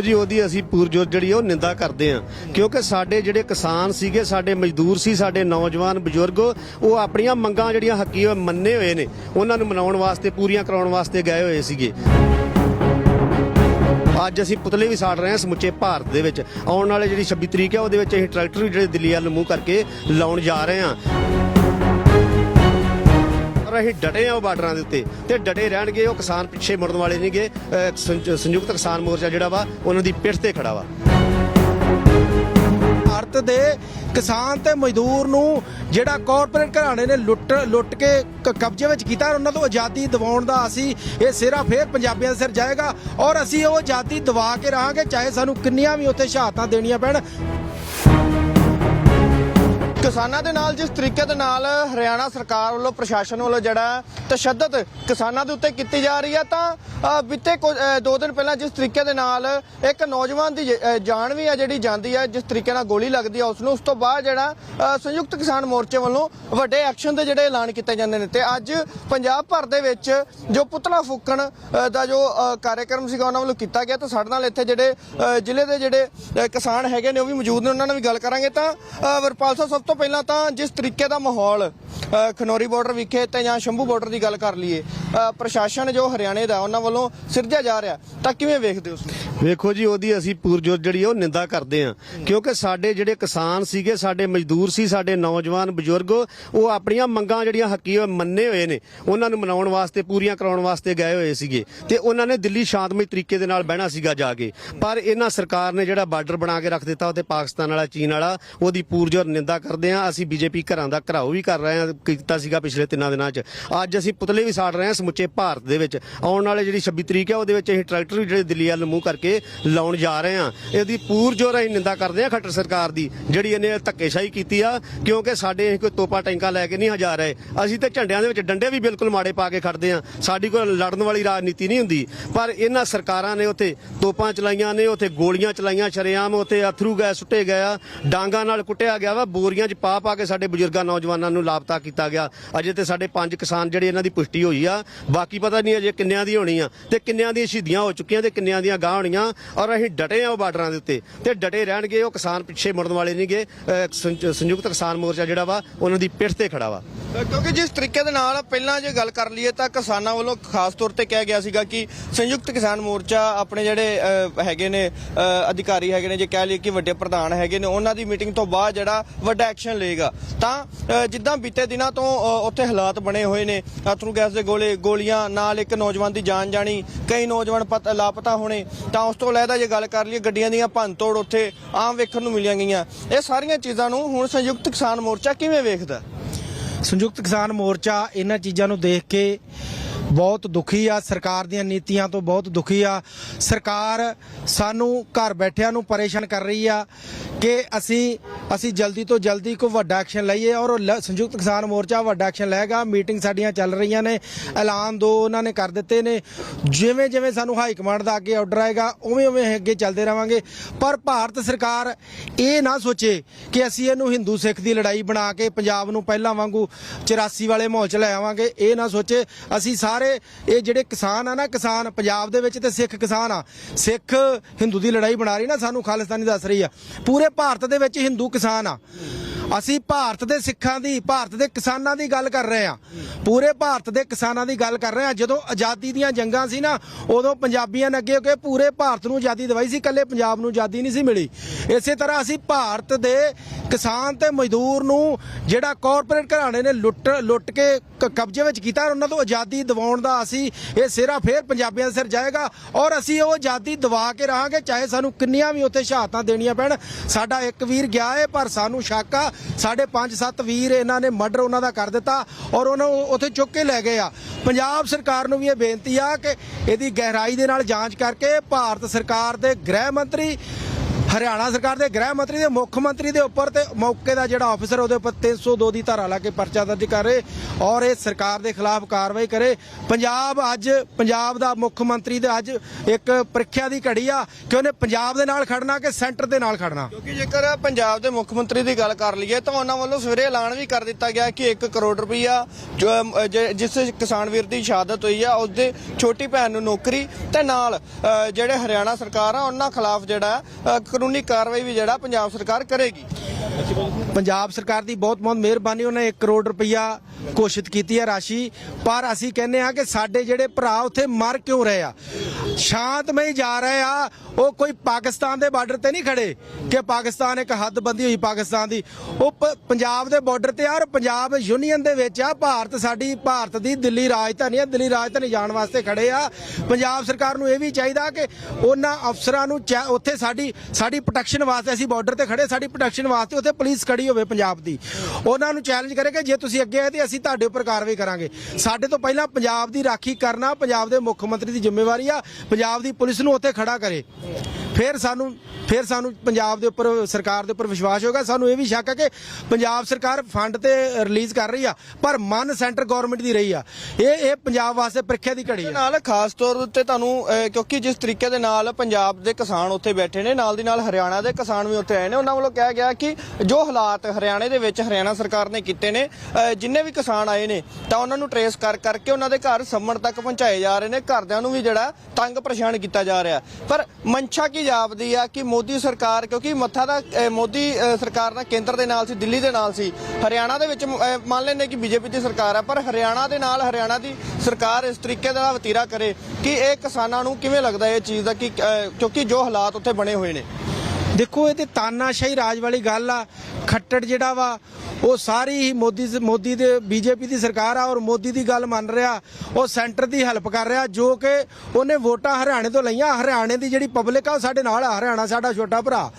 ਜੀ, ਉਹਦੀ ਅਸੀਂ ਪੂਰਜੋਤ ਜਿਹੜੀ ਉਹ ਨਿੰਦਾ ਕਰਦੇ ਆ। ਕਿਉਂਕਿ ਸਾਡੇ ਜਿਹੜੇ ਕਿਸਾਨ ਸੀਗੇ, ਸਾਡੇ ਮਜ਼ਦੂਰ ਸੀ, ਸਾਡੇ ਨੌਜਵਾਨ ਬਜ਼ੁਰਗ, ਉਹ ਆਪਣੀਆਂ ਮੰਗਾਂ ਜਿਹੜੀਆਂ ਹੱਕੀ ਮੰਨੇ ਹੋਏ ਨੇ। ਉਹਨਾਂ ਨੂੰ ਮਨਾਉਣ ਵਾਸਤੇ, ਪੂਰੀਆਂ ਕਰਾਉਣ ਵਾਸਤੇ ਗਏ ਹੋਏ ਸੀਗੇ। ਅੱਜ ਅਸੀਂ ਪੁਤਲੇ ਵੀ ਸਾੜ ਰਹੇ ਹਾਂ ਸਮੁੱਚੇ ਭਾਰਤ ਦੇ ਵਿੱਚ। ਆਉਣ ਵਾਲੇ ਜਿਹੜੀ 26 ਤਰੀਕ ਹੈ ਉਹਦੇ ਵਿੱਚ ਅਸੀਂ ਟਰੈਕਟਰ ਵੀ ਜਿਹੜੇ ਦਿੱਲੀ ਵੱਲ ਨੂੰ ਮੂੰਹ ਕਰਕੇ ਲਾਉਣ ਜਾ ਰਹੇ ਹਾਂ। ਪਰ ਅਸੀਂ ਡਟੇ ਆ ਉਹ ਬਾਰਡਰਾਂ ਦੇ ਉੱਤੇ। ਤੇ ਡਟੇ ਰਹਿਣਗੇ, ਉਹ ਕਿਸਾਨ ਪਿੱਛੇ ਮੁੜਨ ਵਾਲੇ ਨਹੀਂਗੇ ਸੰਯੁਕਤ ਕਿਸਾਨ ਮੋਰਚਾ ਜਿਹੜਾ ਵਾ, ਉਹਨਾਂ ਦੀ ਪਿੱਠ ਤੇ ਖੜਾ ਵਾ। ਭਾਰਤ ਦੇ ਕਿਸਾਨ ਤੇ ਮਜ਼ਦੂਰ ਨੂੰ ਜਿਹੜਾ ਕਾਰਪੋਰੇਟ ਘਰਾਣੇ ਨੇ ਲੁੱਟ ਲੁੱਟ ਕੇ ਕਬਜ਼ੇ ਵਿੱਚ ਕੀਤਾ ਉਹਨਾਂ ਤੋਂ ਆਜ਼ਾਦੀ ਦਿਵਾਉਣ ਦਾ ਅਸੀਂ ਇਹ ਸਿਰਾ ਫੇਰ ਪੰਜਾਬੀਆਂ ਦੇ ਸਿਰ ਜਾਏਗਾ। ਔਰ ਅਸੀਂ ਉਹ ਆਜ਼ਾਦੀ ਦਿਵਾ ਕੇ ਰਹਾਂਗੇ, ਚਾਹੇ ਸਾਨੂੰ ਕਿੰਨੀਆਂ ਵੀ ਉੱਥੇ ਸ਼ਹਾਦਤਾਂ ਦੇਣੀਆਂ ਪੈਣ। ਕਿਸਾਨਾਂ ਦੇ ਨਾਲ ਜਿਸ ਤਰੀਕੇ ਦੇ ਨਾਲ ਹਰਿਆਣਾ ਸਰਕਾਰ ਵੱਲੋਂ ਪ੍ਰਸ਼ਾਸਨ ਵੱਲੋਂ ਜਿਹੜਾ ਤਸ਼ੱਦਦ ਕਿਸਾਨਾਂ ਦੇ ਉੱਤੇ ਕੀਤੀ ਜਾ ਰਹੀ ਹੈ ਤਾਂ ਅ, ਬੀਤੇ ਕੁਝ- ਦੋ ਦਿਨ ਪਹਿਲਾਂ ਜਿਸ ਤਰੀਕੇ ਦੇ ਨਾਲ ਇੱਕ ਨੌਜਵਾਨ ਦੀ ਜਾਨ ਵੀ ਹੈ ਜਿਹੜੀ ਜਾਂਦੀ ਹੈ ਜਿਸ ਤਰੀਕੇ ਨਾਲ ਗੋਲੀ ਲੱਗਦੀ ਹੈ ਉਸ ਨੂੰ ਉਸ ਤੋਂ ਬਾਅਦ ਜਿਹੜਾ ਸੰਯੁਕਤ ਕਿਸਾਨ ਮੋਰਚੇ ਵੱਲੋਂ ਵੱਡੇ ਐਕਸ਼ਨ ਦੇ ਜਿਹੜੇ ਐਲਾਨ ਕੀਤੇ ਜਾਂਦੇ ਨੇ ਤੇ ਅੱਜ ਪੰਜਾਬ ਭਰ ਦੇ ਵਿੱਚ ਜੋ ਪੁਤਲਾ ਫੂਕਣ ਦਾ ਜੋ ਅ, ਕਾਰਜਕ੍ਰਮ ਸੀਗਾ ਉਹਨਾਂ ਵੱਲੋਂ ਕੀਤਾ ਗਿਆ ਤਾਂ ਸਾਡੇ ਨਾਲ ਇੱਥੇ ਜਿਹੜੇ ਜ਼ਿਲ੍ਹੇ ਦੇ ਜਿਹੜੇ ਕਿਸਾਨ ਹੈਗੇ ਨੇ ਉਹ ਵੀ ਮੌਜੂਦ ਨੇ ਉਹਨਾਂ ਨਾਲ ਵੀ ਗੱਲ ਕਰਾਂਗੇ ਤਾਂ ਵਰਪਾਲ ਸਾਹਿਬ ਸਭ ਤੋਂ ਪਹਿਲਾਂ ਤਾਂ ਜਿਸ ਤਰੀਕੇ ਦਾ ਮਾਹੌਲ ਅ, ਖਨੌਰੀ ਬਾਰਡਰ ਵਿਖੇ ਤੇ ਜਾਂ ਸ਼ੰਭੂ ਬਾਰਡਰ ਦੀ ਗੱਲ ਕਰ ਲਈਏ ਪ੍ਰਸ਼ਾਸਨ ਜੋ ਹਰਿਆਣੇ ਦਾ ਉਹਨਾਂ ਵੱਲੋਂ ਸਿਰਜਿਆ ਜਾ ਰਿਹਾ ਤਾਂ ਕਿਵੇਂ ਵੇਖਦੇ ਹੋ ਉਸ ਵੇਖੋ ਜੀ, ਉਹਦੀ ਅਸੀਂ ਪੂਰਜੋਰ ਜਿਹੜੀ ਉਹ ਨਿੰਦਾ ਕਰਦੇ ਆ। ਕਿਉਂਕਿ ਸਾਡੇ ਜਿਹੜੇ ਕਿਸਾਨ ਸੀਗੇ, ਸਾਡੇ ਮਜ਼ਦੂਰ ਸੀ, ਸਾਡੇ ਨੌਜਵਾਨ ਬਜ਼ੁਰਗ, ਉਹ ਆਪਣੀਆਂ ਮੰਗਾਂ ਜਿਹੜੀਆਂ ਹੱਕੀ ਹੋਏ, ਮੰਨੇ ਹੋਏ ਨੇ। ਉਹਨਾਂ ਨੂੰ ਮਨਾਉਣ ਵਾਸਤੇ, ਪੂਰੀਆਂ ਕਰਾਉਣ ਵਾਸਤੇ ਗਏ ਹੋਏ ਸੀਗੇ। ਤੇ ਉਹਨਾਂ ਨੇ ਦਿੱਲੀ ਸ਼ਾਂਤਮਈ ਤਰੀਕੇ ਦੇ ਨਾਲ ਬਹਿਣਾ ਸੀਗਾ ਜਾ ਕੇ। ਪਰ ਇਹਨਾਂ ਸਰਕਾਰ ਨੇ ਜਿਹੜਾ ਬਾਰਡਰ ਬਣਾ ਕੇ ਰੱਖ ਦਿੱਤਾ, ਉਹ ਪਾਕਿਸਤਾਨ ਵਾਲਾ, ਚੀਨ ਵਾਲਾ, ਉਹਦੀ ਪੂਰਜੋਰ ਨਿੰਦਾ ਕਰਦੇ ਆ। ਅਸੀਂ ਬੀਜੇਪੀ ਘਰਾਂ ਦਾ ਘਰਾਓ ਵੀ ਕਰ ਰਹੇ ਆ, ਕੀਤਾ ਸੀਗਾ ਪਿਛਲੇ ਤਿੰਨਾਂ ਦਿਨਾਂ 'ਚ। ਅੱਜ ਅਸੀਂ ਪੁਤਲੇ ਵੀ ਸਾੜ ਰਹੇ ਹਾਂ ਸਮੁੱਚੇ ਭਾਰਤ ਦੇ ਵਿੱਚ। ਆਉਣ ਵਾਲੇ ਜਿਹੜੀ 26 ਤਰੀਕ ਹੈ ਉਹਦੇ ਵਿੱਚ ਅਸੀਂ ਟਰੈਕਟਰ ਵੀ ਜਿਹੜੇ ਦਿੱਲੀ ਵੱਲ ਮੂੰਹ ਕਰਕੇ ਲਾਉਣ ਜਾ ਰਹੇ ਹਾਂ। ਇਹਦੀ ਪੂਰ ਜੋਰ ਅਸੀਂ ਨਿੰਦਾ ਕਰਦੇ ਹਾਂ ਖੱਟਰ ਸਰਕਾਰ ਦੀ, ਜਿਹੜੀ ਇਹਨੇ ਧੱਕੇਸ਼ਾਹੀ ਕੀਤੀ ਆ, ਕਿਉਂਕਿ ਸਾਡੇ ਅਸੀਂ ਕੋਈ ਤੋਪਾ ਟੈਂਕਾਂ ਲੈ ਕੇ ਨਹੀਂ ਹਜਾ ਰਹੇ। ਅਸੀਂ ਤੇ ਝੰਡਿਆਂ ਦੇ ਵਿੱਚ ਡੰਡੇ ਵੀ ਬਿਲਕੁਲ ਮਾੜੇ ਪਾ ਕੇ ਖੜਦੇ ਹਾਂ। ਸਾਡੀ ਕੋਈ ਲੜਨ ਵਾਲੀ ਰਾਜਨੀਤੀ ਨਹੀਂ ਹੁੰਦੀ। ਪਰ ਇਹਨਾਂ ਸਰਕਾਰਾਂ ਨੇ ਉੱਥੇ ਤੋਪਾਂ ਚਲਾਈਆਂ ਨੇ, ਉੱਥੇ ਗੋਲੀਆਂ ਚਲਾਈਆਂ, ਸ਼ਰੇਆਮ ਉੱਥੇ ਅਥਰੂ ਗੈਸ ਸੁੱਟੇ ਗਏ ਆ। ਡਾਂਗਾ ਨਾਲ ਕੁੱਟਿਆ ਗਿਆ ਵਾ, ਬੋਰੀਆਂ 'ਚ ਪਾ ਪਾ ਕੇ ਸਾਡੇ ਬਜ਼ੁਰਗਾਂ, ਨੌਜਵਾਨਾਂ ਨੂੰ ਲਾਪਤਾ ਕੀਤਾ ਗਿਆ। ਅਜੇ ਤੇ ਸਾਡੇ ਪੰਜ ਕਿਸਾਨ ਜਿਹੜੇ ਇਹਨਾਂ ਦੀ ਪੁਸ਼ਟੀ ਹੋਈ ਆ, ਬਾਕੀ ਪਤਾ ਨਹੀਂ ਅਜੇ ਕਿੰਨਿਆਂ ਦੀ ਹੋਣੀ ਆ। ਤੇ ਕਿੰਨਿਆਂ ਦੀਆਂ ਸ਼ਹੀਦੀਆਂ ਹੋ ਚੁੱਕੀਆਂ ਤੇ ਕਿੰਨਿਆਂ ਦੀਆਂ ਗਾਹ ਹੋਣੀਆਂ। ਔਰ ਅਸੀਂ ਡਟੇ ਆ ਉਹ ਬਾਰਡਰਾਂ ਦੇ ਉੱਤੇ। ਤੇ ਡਟੇ ਰਹਿਣਗੇ, ਉਹ ਕਿਸਾਨ ਪਿੱਛੇ ਮੁੜਨ ਵਾਲੇ ਨਹੀਂਗੇ ਸੰਯੁਕਤ ਕਿਸਾਨ ਮੋਰਚਾ ਜਿਹੜਾ ਵਾ, ਉਹਨਾਂ ਦੀ ਪਿੱਠ ਤੇ ਖੜਾ ਵਾ। ਕਿਉਂਕਿ ਜਿਸ ਤਰੀਕੇ ਦੇ ਨਾਲ ਪਹਿਲਾਂ ਜੇ ਗੱਲ ਕਰ ਲਈਏ ਤਾਂ ਕਿਸਾਨਾਂ ਵੱਲੋਂ ਖਾਸ ਤੌਰ ਤੇ ਕਿਹਾ ਗਿਆ ਸੀਗਾ ਕਿ ਸੰਯੁਕਤ ਕਿਸਾਨ ਮੋਰਚਾ ਆਪਣੇ ਜਿਹੜੇ ਹੈਗੇ ਨੇ ਅਧਿਕਾਰੀ ਹੈਗੇ ਨੇ, ਜੇ ਕਹਿ ਲਈਏ ਕਿ ਵੱਡੇ ਪ੍ਰਧਾਨ ਹੈਗੇ ਨੇ, ਉਹਨਾਂ ਦੀ ਮੀਟਿੰਗ ਤੋਂ ਬਾਅਦ ਜਿਹੜਾ ਵੱਡਾ ਐਕਸ਼ਨ ਲਏਗਾ। ਤਾਂ ਜਿੱਦਾਂ ਬੀਤੇ ਦਿਨਾਂ ਤੋਂ ਉੱਥੇ ਹਾਲਾਤ ਬਣੇ ਹੋਏ ਨੇ ਅਥਰੂ ਗੈਸ ਦੇ ਗੋਲੇ, ਗੋਲੀਆਂ ਨਾਲ ਇੱਕ ਨੌਜਵਾਨ ਦੀ ਜਾਨ ਜਾਣੀ, ਕਈ ਨੌਜਵਾਨ ਲਾਪਤਾ ਹੋਣੇ, ਤਾਂ ਉਸ ਤੋਂ ਲੈਦਾ ਜੇ ਗੱਲ ਕਰ ਲਈਏ ਗੱਡੀਆਂ ਦੀਆਂ ਭੰਨਤੋੜ ਉੱਥੇ ਆਮ ਵੇਖਣ ਨੂੰ ਮਿਲੀਆਂ ਗਈਆਂ। ਇਹ ਸਾਰੀਆਂ ਚੀਜ਼ਾਂ ਨੂੰ ਹੁਣ ਸੰਯੁਕਤ ਕਿਸਾਨ ਮੋਰਚਾ ਕਿਵੇਂ ਵੇਖਦਾ? ਸੰਯੁਕਤ ਕਿਸਾਨ ਮੋਰਚਾ ਇਹਨਾਂ ਚੀਜ਼ਾਂ ਨੂੰ ਦੇਖ ਕੇ ਬਹੁਤ ਦੁਖੀ ਆ, ਸਰਕਾਰ ਦੀਆਂ ਨੀਤੀਆਂ ਤੋਂ ਬਹੁਤ ਦੁਖੀ ਆ। ਸਰਕਾਰ ਸਾਨੂੰ ਘਰ ਬੈਠਿਆਂ ਨੂੰ ਪਰੇਸ਼ਾਨ ਕਰ ਰਹੀ ਆ ਕਿ ਅਸੀਂ ਅਸੀਂ ਜਲਦੀ ਤੋਂ ਜਲਦੀ ਕੋਈ ਵੱਡਾ ਐਕਸ਼ਨ ਲਈਏ ਔਰ ਲ- ਸੰਯੁਕਤ ਕਿਸਾਨ ਮੋਰਚਾ ਵੱਡਾ ਐਕਸ਼ਨ ਲਏਗਾ। ਮੀਟਿੰਗ ਸਾਡੀਆਂ ਚੱਲ ਰਹੀਆਂ ਨੇ, ਐਲਾਨ ਦੋ ਉਹਨਾਂ ਨੇ ਕਰ ਦਿੱਤੇ ਨੇ। ਜਿਵੇਂ ਜਿਵੇਂ ਸਾਨੂੰ ਹਾਈ ਕਮਾਂਡ ਦਾ ਅੱਗੇ ਆਰਡਰ ਆਏਗਾ ਉਵੇਂ ਉਵੇਂ ਅੱਗੇ ਚੱਲਦੇ ਰਵਾਂਗੇ। ਪਰ ਭਾਰਤ ਸਰਕਾਰ ਇਹ ਨਾ ਸੋਚੇ ਕਿ ਅਸੀਂ ਇਹਨੂੰ ਹਿੰਦੂ ਸਿੱਖ ਦੀ ਲੜਾਈ ਬਣਾ ਕੇ, ਪੰਜਾਬ ਨੂੰ ਪਹਿਲਾਂ ਵਾਂਗੂ 84 ਵਾਲੇ ਮਾਹੌਲ ਚ ਲੈ ਆਵਾਂਗੇ। ਇਹ ਨਾ ਸੋਚੇ, ਅਸੀਂ ਸਾਰੇ ਇਹ ਜਿਹੜੇ ਕਿਸਾਨ ਆ ਨਾ, ਕਿਸਾਨ ਪੰਜਾਬ ਦੇ ਵਿੱਚ ਤੇ ਸਿੱਖ ਕਿਸਾਨ ਆ। ਸਿੱਖ ਹਿੰਦੂ ਦੀ ਲੜਾਈ ਬਣਾ ਰਹੀ ਨਾ, ਸਾਨੂੰ ਖਾਲਿਸਤਾਨੀ ਦੱਸ ਰਹੀ ਆ। ਪੂਰੇ ਭਾਰਤ ਦੇ ਵਿੱਚ ਹਿੰਦੂ ਕਿਸਾਨ ਆ। ਅਸੀਂ ਭਾਰਤ ਦੇ ਸਿੱਖਾਂ ਦੀ, ਭਾਰਤ ਦੇ ਕਿਸਾਨਾਂ ਦੀ ਗੱਲ ਕਰ ਰਹੇ ਆ ਪੂਰੇ ਭਾਰਤ ਦੇ ਕਿਸਾਨਾਂ ਦੀ ਗੱਲ ਕਰ ਰਹੇ ਆ ਜਦੋਂ ਆਜ਼ਾਦੀ ਦੀਆਂ ਜੰਗਾਂ ਸੀ ਨਾ, ਉਦੋਂ ਪੰਜਾਬੀਆਂ ਨੇ ਅੱਗੇ ਹੋ ਪੂਰੇ ਭਾਰਤ ਨੂੰ ਆਜ਼ਾਦੀ ਦਿਵਾਈ ਸੀ। ਇਕੱਲੇ ਪੰਜਾਬ ਨੂੰ ਆਜ਼ਾਦੀ ਨਹੀਂ ਸੀ ਮਿਲੀ। ਇਸੇ ਤਰ੍ਹਾਂ ਅਸੀਂ ਭਾਰਤ ਦੇ ਕਿਸਾਨ ਤੇ ਮਜ਼ਦੂਰ ਨੂੰ ਜਿਹੜਾ ਕਾਰਪੋਰੇਟ ਘਰਾਣੇ ਨੇ ਲੁੱਟ ਲੁੱਟ ਕੇ ਕ- ਕਬਜ਼ੇ ਵਿੱਚ ਕੀਤਾ ਉਹਨਾਂ ਤੋਂ ਆਜ਼ਾਦੀ ਦਿਵਾਉਣ ਦਾ ਅਸੀਂ ਇਹ ਸਿਰਾ ਫੇਰ ਪੰਜਾਬੀਆਂ ਦੇ ਸਿਰ ਜਾਏਗਾ। ਔਰ ਅਸੀਂ ਉਹ ਆਜ਼ਾਦੀ ਦਿਵਾ ਕੇ ਰਹਾਂਗੇ, ਚਾਹੇ ਸਾਨੂੰ ਕਿੰਨੀਆਂ ਵੀ ਉੱਥੇ ਸ਼ਹਾਦਤਾਂ ਦੇਣੀਆਂ ਪੈਣ। ਸਾਡਾ ਇੱਕ ਵੀਰ ਗਿਆ ਏ, ਪਰ ਸਾਨੂੰ ਸ਼ੱਕ ਆ ਸਾਡੇ 5-7 ਵੀਰ ਇਹਨਾਂ ਨੇ ਮਰਡਰ ਉਹਨਾਂ ਦਾ ਕਰ ਦਿੱਤਾ ਔਰ ਉਹਨਾਂ ਨੂੰ ਉੱਥੇ ਚੁੱਕ ਕੇ ਲੈ ਗਏ ਆ। ਪੰਜਾਬ ਸਰਕਾਰ ਨੂੰ ਵੀ ਇਹ ਬੇਨਤੀ ਆ ਕਿ ਇਹਦੀ ਗਹਿਰਾਈ ਦੇ ਨਾਲ ਜਾਂਚ ਕਰਕੇ ਭਾਰਤ ਸਰਕਾਰ ਦੇ ਗ੍ਰਹਿ ਮੰਤਰੀ ਹਰਿਆਣਾ ਸਰਕਾਰ ਦੇ ਗ੍ਰਹਿ ਮੰਤਰੀ ਦੇ ਮੁੱਖ ਮੰਤਰੀ ਦੇ ਉੱਪਰ ਤੇ ਮੌਕੇ ਦਾ ਜਿਹੜਾ ਆਫੀਸਰ ਉਹਦੇ ਉੱਪਰ 302 ਦੀ ਧਾਰਾ ਲਾ ਕੇ ਪਰਚਾ ਦਰਜ ਕਰੇ ਔਰ ਇਹ ਸਰਕਾਰ ਦੇ ਖਿਲਾਫ ਕਾਰਵਾਈ ਕਰੇ। ਪੰਜਾਬ ਅੱਜ, ਪੰਜਾਬ ਦਾ ਮੁੱਖ ਮੰਤਰੀ ਦੇ ਅੱਜ ਇੱਕ ਪ੍ਰੀਖਿਆ ਦੀ ਘੜੀ ਆ ਕਿ ਉਹਨੇ ਪੰਜਾਬ ਦੇ ਨਾਲ ਖੜਨਾ ਕਿ ਸੈਂਟਰ ਦੇ ਨਾਲ ਖੜਨਾ? ਕਿਉਂਕਿ ਜੇਕਰ ਪੰਜਾਬ ਦੇ ਮੁੱਖ ਮੰਤਰੀ ਦੀ ਗੱਲ ਕਰ ਲਈਏ ਤਾਂ ਉਹਨਾਂ ਵੱਲੋਂ ਸਵੇਰੇ ਐਲਾਨ ਵੀ ਕਰ ਦਿੱਤਾ ਗਿਆ ਕਿ 1 ਕਰੋੜ ਰੁਪਈਆ ਜਿਸ ਕਿਸਾਨ ਵੀਰ ਦੀ ਸ਼ਹਾਦਤ ਹੋਈ ਆ, ਉਸਦੇ ਛੋਟੀ ਭੈਣ ਨੂੰ ਨੌਕਰੀ ਤੇ ਨਾਲ ਜਿਹੜੇ ਹਰਿਆਣਾ ਸਰਕਾਰ ਆ, ਉਹਨਾਂ ਖਿਲਾਫ ਜਿਹੜਾ ਕਾਨੂੰਨੀ ਕਾਰਵਾਈ ਵੀ ਜਿਹੜਾ ਪੰਜਾਬ ਸਰਕਾਰ ਕਰੇਗੀ। ਪੰਜਾਬ ਸਰਕਾਰ ਦੀ ਬਹੁਤ ਬਹੁਤ ਮਿਹਰਬਾਨੀ, ਉਹਨੇ 1 ਕਰੋੜ ਰੁਪਈਆ ਘੋਸ਼ਿਤ ਕੀਤੀ ਹੈ ਰਾਸ਼ੀ। ਪਰ ਅਸੀਂ ਕਹਿੰਦੇ ਆ ਕਿ ਸਾਡੇ ਜਿਹੜੇ ਭਰਾ ਉੱਥੇ ਮਰ ਕਿਉਂ ਰਹੇ ਆ? ਸ਼ਾਂਤਮਈ ਜਾ ਰਹੇ ਆ। ਉਹ ਕੋਈ ਪਾਕਿਸਤਾਨ ਦੇ ਬਾਰਡਰ ਤੇ ਨਹੀਂ ਖੜੇ ਕਿ ਪਾਕਿਸਤਾਨ ਇੱਕ ਹੱਦਬੰਦੀ ਹੋਈ ਪਾਕਿਸਤਾਨ ਦੀ। ਉਹ ਪੰਜਾਬ ਦੇ ਬਾਰਡਰ ਤੇ ਆ ਔਰ ਪੰਜਾਬ ਯੂਨੀਅਨ ਦੇ ਵਿੱਚ ਆ। ਭਾਰਤ ਸਾਡੀ, ਭਾਰਤ ਦੀ ਦਿੱਲੀ ਰਾਜਧਾਨੀ ਆ। ਦਿੱਲੀ ਰਾਜਧਾਨੀ ਜਾਣ ਵਾਸਤੇ ਖੜੇ ਆ। ਪੰਜਾਬ ਸਰਕਾਰ ਨੂੰ ਇਹ ਵੀ ਚਾਹੀਦਾ ਕਿ ਉਹਨਾਂ ਅਫਸਰਾਂ ਨੂੰ ਉੱਥੇ ਸਾਡੀ ਸਾਡੀ ਪ੍ਰੋਟੈਕਸ਼ਨ ਵਾਸਤੇ ਅਸੀਂ ਬਾਰਡਰ ਤੇ ਖੜੇ, ਸਾਡੀ ਪ੍ਰੋਟੈਕਸ਼ਨ ਵਾਸਤੇ ਉੱਥੇ ਪੁਲਿਸ ਖੜੀ ਹੋਵੇ ਪੰਜਾਬ ਦੀ। ਉਹਨਾਂ ਨੂੰ ਚੈਲੰਜ ਕਰੇ ਕਿ ਜੇ ਤੁਸੀਂ ਅੱਗੇ ਆਏ ਤੇ ਅਸੀਂ ਤੁਹਾਡੇ ਉੱਪਰ ਕਾਰਵਾਈ ਕਰਾਂਗੇ। ਸਾਡੇ ਤੋਂ ਪਹਿਲਾਂ ਪੰਜਾਬ ਦੀ ਰਾਖੀ ਕਰਨਾ, ਪੰਜਾਬ ਦੇ ਮੁੱਖ ਮੰਤਰੀ ਦੀ ਜ਼ਿੰਮੇਵਾਰੀ ਆ, ਪੰਜਾਬ ਦੀ ਪੁਲਿਸ ਨੂੰ ਉੱਥੇ ਖੜਾ ਕਰੇ। ਫਿਰ ਸਾਨੂੰ ਫਿਰ ਸਾਨੂੰ ਪੰਜਾਬ ਦੇ ਉੱਪਰ, ਸਰਕਾਰ ਦੇ ਉੱਪਰ ਵਿਸ਼ਵਾਸ ਹੋਗਾ ਸਾਨੂੰ ਇਹ ਵੀ ਸ਼ੱਕ ਹੈ ਕਿ ਪੰਜਾਬ ਸਰਕਾਰ ਫੰਡ ਤੇ ਰਿਲੀਜ਼ ਕਰ ਰਹੀ ਆ, ਪਰ ਮਨ ਸੈਂਟਰ ਗਵਰਨਮੈਂਟ ਦੀ ਰਹੀ ਆ। ਇਹ ਇਹ ਪੰਜਾਬ ਵਾਸਤੇ ਪ੍ਰੀਖਿਆ ਦੀ ਘੜੀ ਦੇ ਨਾਲ ਖਾਸ ਤੌਰ ਉੱਤੇ ਤੁਹਾਨੂੰ ਕਿਉਂਕਿ ਜਿਸ ਤਰੀਕੇ ਦੇ ਨਾਲ ਪੰਜਾਬ ਦੇ ਕਿਸਾਨ ਉੱਥੇ ਬੈਠੇ ਨੇ, ਨਾਲ ਦੀ ਨਾਲ ਹਰਿਆਣਾ ਦੇ ਕਿਸਾਨ ਵੀ ਉੱਥੇ ਆਏ ਨੇ, ਉਹਨਾਂ ਵੱਲੋਂ ਕਿਹਾ ਗਿਆ ਕਿ ਜੋ ਹਾਲਾਤ ਹਰਿਆਣੇ ਦੇ ਵਿੱਚ ਹਰਿਆਣਾ ਸਰਕਾਰ ਨੇ ਕੀਤੇ ਨੇ ਜਿੰਨੇ ਵੀ ਕਿਸਾਨ ਆਏ ਨੇ, ਤਾਂ ਉਹਨਾਂ ਨੂੰ ਟਰੇਸ ਕਰ, ਕਰਕੇ ਉਹਨਾਂ ਦੇ ਘਰ ਸੰਮਣ ਤੱਕ ਪਹੁੰਚਾਏ ਜਾ ਰਹੇ ਨੇ, ਘਰਦਿਆਂ ਨੂੰ ਵੀ ਜਿਹੜਾ ਤੰਗ ਪਰੇਸ਼ਾਨ ਕੀਤਾ ਜਾ ਰਿਹਾ। ਪਰ ਮਨਸ਼ਾ ਕੀ ਜਾਪਦੀ ਆ ਕਿ ਮੋਦੀ ਸਰਕਾਰ, ਕਿਉਂਕਿ ਮੱਥਾ ਦਾ ਮੋਦੀ ਸਰਕਾਰ ਦਾ ਕੇਂਦਰ ਦੇ ਨਾਲ ਸੀ, ਦਿੱਲੀ ਦੇ ਨਾਲ ਸੀ। ਹਰਿਆਣਾ ਦੇ ਵਿੱਚ ਮੰਨ ਲੈਂਦੇ ਕਿ ਬੀਜੇਪੀ ਦੀ ਸਰਕਾਰ ਆ, ਪਰ ਹਰਿਆਣਾ ਦੇ ਨਾਲ, ਹਰਿਆਣਾ ਦੀ ਸਰਕਾਰ ਇਸ ਤਰੀਕੇ ਦਾ ਵਤੀਰਾ ਕਰੇ ਕਿ ਇਹ ਕਿਸਾਨਾਂ ਨੂੰ ਕਿਵੇਂ ਲੱਗਦਾ ਇਹ ਚੀਜ਼ ਦਾ ਕਿ ਕਿਉਂਕਿ ਜੋ ਹਾਲਾਤ ਉੱਥੇ ਬਣੇ ਹੋਏ ਨੇ। ਦੇਖੋ, ਇਹ ਤੇ ਤਾਨਾਸ਼ਾਹੀ ਰਾਜ ਵਾਲੀ ਗੱਲ ਆ। ਖੱਟੜ ਜਿਹੜਾ ਵਾ, ਉਹ ਸਾਰੀ ਹੀ ਮੋਦੀ ਮੋਦੀ ਦੇ, ਬੀਜੇਪੀ ਦੀ ਸਰਕਾਰ ਆ ਔਰ ਮੋਦੀ ਦੀ ਗੱਲ ਮੰਨ ਰਿਹਾ। ਉਹ ਸੈਂਟਰ ਦੀ ਹੈਲਪ ਕਰ ਰਿਹਾ, ਜੋ ਕਿ ਉਹਨੇ ਵੋਟਾਂ ਹਰਿਆਣੇ ਤੋਂ ਲਈਆਂ। ਹਰਿਆਣੇ ਦੀ ਜਿਹੜੀ ਪਬਲਿਕ ਆ, ਉਹ ਸਾਡੇ ਨਾਲ ਆ। ਹਰਿਆਣਾ ਸਾਡਾ ਛੋਟਾ ਭਰਾ।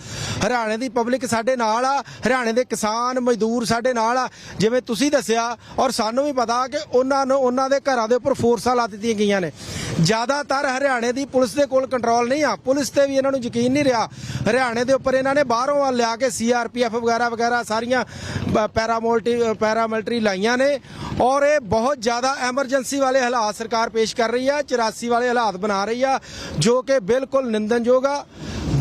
ਹਰਿਆਣੇ ਦੀ ਪਬਲਿਕ ਸਾਡੇ ਨਾਲ ਆ। ਹਰਿਆਣੇ ਦੇ ਕਿਸਾਨ, ਮਜ਼ਦੂਰ ਸਾਡੇ ਨਾਲ ਆ। ਜਿਵੇਂ ਤੁਸੀਂ ਦੱਸਿਆ, ਔਰ ਸਾਨੂੰ ਵੀ ਪਤਾ ਕਿ ਉਹਨਾਂ ਨੂੰ, ਉਹਨਾਂ ਦੇ ਘਰਾਂ ਦੇ ਉੱਪਰ ਫੋਰਸਾਂ ਲਾ ਦਿੱਤੀਆਂ ਗਈਆਂ ਨੇ। ਜ਼ਿਆਦਾਤਰ ਹਰਿਆਣੇ ਦੀ ਪੁਲਿਸ ਦੇ ਕੋਲ ਕੰਟਰੋਲ ਨਹੀਂ ਆ। ਪੁਲਿਸ ਤੇ ਵੀ ਇਹਨਾਂ ਨੂੰ ਯਕੀਨ ਨਹੀਂ ਰਿਹਾ। ਹਰਿਆਣੇ ਦੇ ਉੱਪਰ ਇਹਨਾਂ ਨੇ ਬਾਹਰੋਂ ਲਿਆ ਕੇ ਸੀਆਰਪੀਐਫ ਵਗੈਰਾ ਵਗੈਰਾ ਸਾਰੀਆਂ ਪੈਰਾਮੋਲਟੀ ਪੈਰਾਮਿਲਟਰੀ ਲਾਈਆਂ ਨੇ। ਔਰ ਇਹ ਬਹੁਤ ਜ਼ਿਆਦਾ ਐਮਰਜੈਂਸੀ ਵਾਲੇ ਹਾਲਾਤ ਸਰਕਾਰ ਪੇਸ਼ ਕਰ ਰਹੀ ਹੈ 84 ਵਾਲੇ ਹਾਲਾਤ ਬਣਾ ਰਹੀ ਆ, ਜੋ ਕਿ ਬਿਲਕੁਲ ਨਿੰਦਨਯੋਗ ਆ।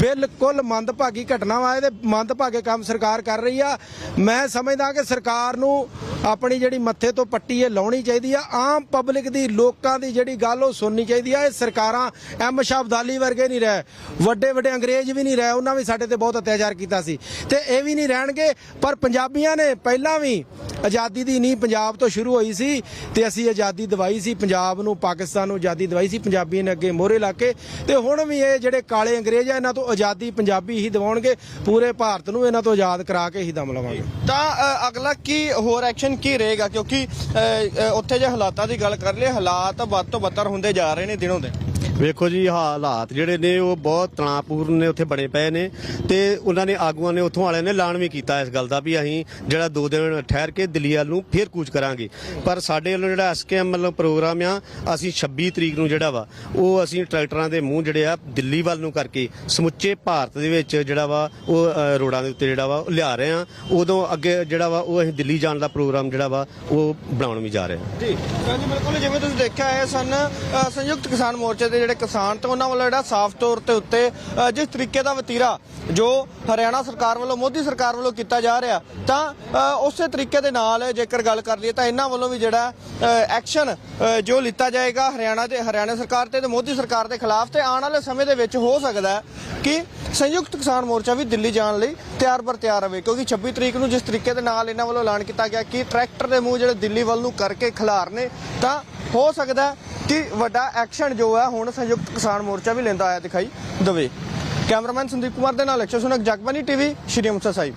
ਬਿਲਕੁਲ ਮੰਦਭਾਗੀ ਘਟਨਾ ਵਾ, ਇਹਦੇ ਮੰਦਭਾਗੇ ਕੰਮ ਸਰਕਾਰ ਕਰ ਰਹੀ ਆ। ਮੈਂ ਸਮਝਦਾ ਕਿ ਸਰਕਾਰ ਨੂੰ ਆਪਣੀ ਜਿਹੜੀ ਮੱਥੇ ਤੋਂ ਪੱਟੀ ਇਹ ਲਾਉਣੀ ਚਾਹੀਦੀ ਆ। ਆਮ ਪਬਲਿਕ ਦੀ, ਲੋਕਾਂ ਦੀ ਜਿਹੜੀ ਗੱਲ ਉਹ ਸੁਣਨੀ ਚਾਹੀਦੀ ਆ। ਇਹ ਸਰਕਾਰਾਂ ਐਮ ਸ਼ਬਦਾਲੀ ਵਰਗੇ ਨਹੀਂ ਰਹੇ ਵੱਡੇ ਵੱਡੇ ਅੰਗਰੇਜ਼ ਵੀ ਨਹੀਂ ਰਹੇ, ਉਹਨਾਂ ਵੀ ਸਾਡੇ ਤੇ ਬਹੁਤ ਅਤਿਆਚਾਰ ਕੀਤਾ ਸੀ। ਤੇ ਇਹ ਵੀ ਨਹੀਂ ਰਹਿਣਗੇ, ਪਰ ਪੰਜਾਬੀਆਂ ਨੇ ਪਹਿਲਾਂ ਵੀ ਆਜ਼ਾਦੀ ਦੀ ਨੀਂਹ ਪੰਜਾਬ ਤੋਂ ਸ਼ੁਰੂ ਹੋਈ ਸੀ ਤੇ ਅਸੀਂ ਆਜ਼ਾਦੀ ਦਵਾਈ ਸੀ। ਪੰਜਾਬ ਨੂੰ, ਪਾਕਿਸਤਾਨ ਨੂੰ ਆਜ਼ਾਦੀ ਦਵਾਈ ਸੀ। ਪੰਜਾਬੀਆਂ ਨੇ ਅੱਗੇ ਮੋਹਰੇ ਲਾ ਕੇ ਤੇ ਹੁਣ ਵੀ ਇਹ ਜਿਹੜੇ ਕਾਲੇ ਅੰਗਰੇਜ਼ ਆ, ਇਹਨਾਂ ਤੋਂ ਆਜ਼ਾਦੀ ਪੰਜਾਬੀ ਹੀ ਦਿਵਾਉਣਗੇ ਪੂਰੇ ਭਾਰਤ ਨੂੰ ਇਹਨਾਂ ਤੋਂ ਆਜ਼ਾਦ ਕਰਾ ਕੇ ਹੀ ਦਮ ਲਵਾਂਗੇ। ਤਾਂ ਅਗਲਾ ਕੀ ਹੋਰ ਐਕਸ਼ਨ ਕੀ ਰਹੇਗਾ? ਕਿਉਂਕਿ ਉੱਥੇ ਜੇ ਹਾਲਾਤਾਂ ਦੀ ਗੱਲ ਕਰ ਲਈਏ ਹਾਲਾਤ ਵੱਧ ਤੋਂ ਬੱਤਰ ਹੁੰਦੇ ਜਾ ਰਹੇ ਨੇ ਦਿਨੋਂ ਦਿਨ। ਵੇਖੋ ਜੀ ਹਾਲਾਤ ਜਿਹੜੇ ਨੇ ਉਹ ਬਹੁਤ ਤਣਾਅਪੂਰਨ ਨੇ ਉੱਥੇ ਬਣੇ ਪਏ ਨੇ ਤੇ ਉਹਨਾਂ ਨੇ ਆਗੂਆਂ ਨੇ ਉੱਥੋਂ ਵਾਲਿਆਂ ਨੇ ਐਲਾਨ ਵੀ ਕੀਤਾ ਇਸ ਗੱਲ ਦਾ ਵੀ ਅਸੀਂ ਜਿਹੜਾ ਦੋ ਦਿਨ ਠਹਿਰ ਕੇ ਦਿੱਲੀ ਵੱਲ ਨੂੰ ਫੇਰ ਕੂਚ ਕਰਾਂਗੇ। ਪਰ ਸਾਡੇ ਵੱਲੋਂ ਜਿਹੜਾ ਐਸਕੇਐਮ ਮਤਲਬ ਪ੍ਰੋਗਰਾਮ ਆ ਅਸੀਂ 26 ਤਰੀਕ ਨੂੰ ਜਿਹੜਾ ਵਾ ਉਹ ਅਸੀਂ ਟਰੈਕਟਰਾਂ ਦੇ ਮੂੰਹ ਜਿਹੜੇ ਆ ਦਿੱਲੀ ਵੱਲ ਨੂੰ ਕਰਕੇ ਸਮੁੱਚੇ ਭਾਰਤ ਦੇ ਵਿੱਚ ਜਿਹੜਾ ਵਾ ਉਹ ਅ, ਰੋਡਾਂ ਦੇ ਉੱਤੇ ਜਿਹੜਾ ਵਾ ਉਹ ਲਿਆ ਰਹੇ ਆ। ਉਦੋਂ ਅੱਗੇ ਜਿਹੜਾ ਵਾ ਉਹ ਅਸੀਂ ਦਿੱਲੀ ਜਾਣ ਦਾ ਪ੍ਰੋਗਰਾਮ ਜਿਹੜਾ ਵਾ ਉਹ ਬਣਾਉਣ ਵੀ ਜਾ ਰਹੇ ਹਾਂ ਜੀ ਹਾਂਜੀ ਬਿਲਕੁਲ। ਜਿਵੇਂ ਤੁਸੀਂ ਦੇਖਿਆ ਹੈ ਸਨ ਅ, ਸੰਯੁਕਤ ਕਿਸਾਨ ਮੋਰਚੇ ਦੇ ਜਿਹੜੇ ਕਿਸਾਨ ਤੇ ਉਹਨਾਂ ਵੱਲੋਂ ਜਿਹੜਾ ਸਾਫ਼ ਤੌਰ ਤੇ ਉੱਤੇ ਅ, ਜਿਸ ਤਰੀਕੇ ਦਾ ਵਤੀਰਾ ਜੋ ਹਰਿਆਣਾ ਸਰਕਾਰ ਵੱਲੋਂ ਮੋਦੀ ਸਰਕਾਰ ਵੱਲੋਂ ਕੀਤਾ ਜਾ ਰਿਹਾ ਤਾਂ ਅ, ਉਸੇ ਤਰੀਕੇ ਦੇ ਨਾਲ ਜੇਕਰ ਗੱਲ ਕਰ ਲਈਏ ਤਾਂ ਇਹਨਾਂ ਵੱਲੋਂ ਵੀ ਜਿਹੜਾ ਐਕਸ਼ਨ ਜੋ ਲਿੱਤਾ ਜਾਏਗਾ ਹਰਿਆਣਾ ਦੇ ਹਰਿਆਣਾ ਸਰਕਾਰ ਤੇ ਤੇ ਮੋਦੀ ਸਰਕਾਰ ਦੇ ਖਿਲਾਫ ਤੇ ਆਉਣ ਵਾਲੇ ਸਮੇਂ ਦੇ ਵਿੱਚ ਹੋ ਸਕਦਾ ਹੈ ਕਿ ਸੰਯੁਕਤ ਕਿਸਾਨ ਮੋਰਚਾ ਵੀ ਦਿੱਲੀ ਜਾਣ ਲਈ ਤਿਆਰ ਬਰ ਤਿਆਰ ਰਵੇ ਕਿਉਂਕਿ 26 ਤਰੀਕ ਨੂੰ ਜਿਸ ਤਰੀਕੇ ਦੇ ਨਾਲ ਇਹਨਾਂ ਵੱਲੋਂ ਐਲਾਨ ਕੀਤਾ ਗਿਆ ਕਿ ਟਰੈਕਟਰ ਦੇ ਮੂੰਹ ਜਿਹੜੇ ਦਿੱਲੀ ਵੱਲ ਨੂੰ ਕਰਕੇ ਖਿਲਾਰ ਨੇ, ਤਾਂ ਹੋ ਸਕਦਾ ਕਿ ਵੱਡਾ ਐਕਸ਼ਨ ਜੋ ਹੈ ਹੁਣ ਸੰਯੁਕਤ ਕਿਸਾਨ ਮੋਰਚਾ ਵੀ ਲੈਂਦਾ ਆਇਆ ਦਿਖਾਈ ਦਵੇ। ਕੈਮਰਾਮੈਨ ਸੰਦੀਪ ਕੁਮਾਰ ਦੇ ਨਾਲ ਅਕਸ਼ਰ ਸੁਨਕ ਜਗਬਾਨੀ ਟੀਵੀ, ਸ਼੍ਰੀ ਅੰਮ੍ਰਿਤਸਰ ਸਾਹਿਬ।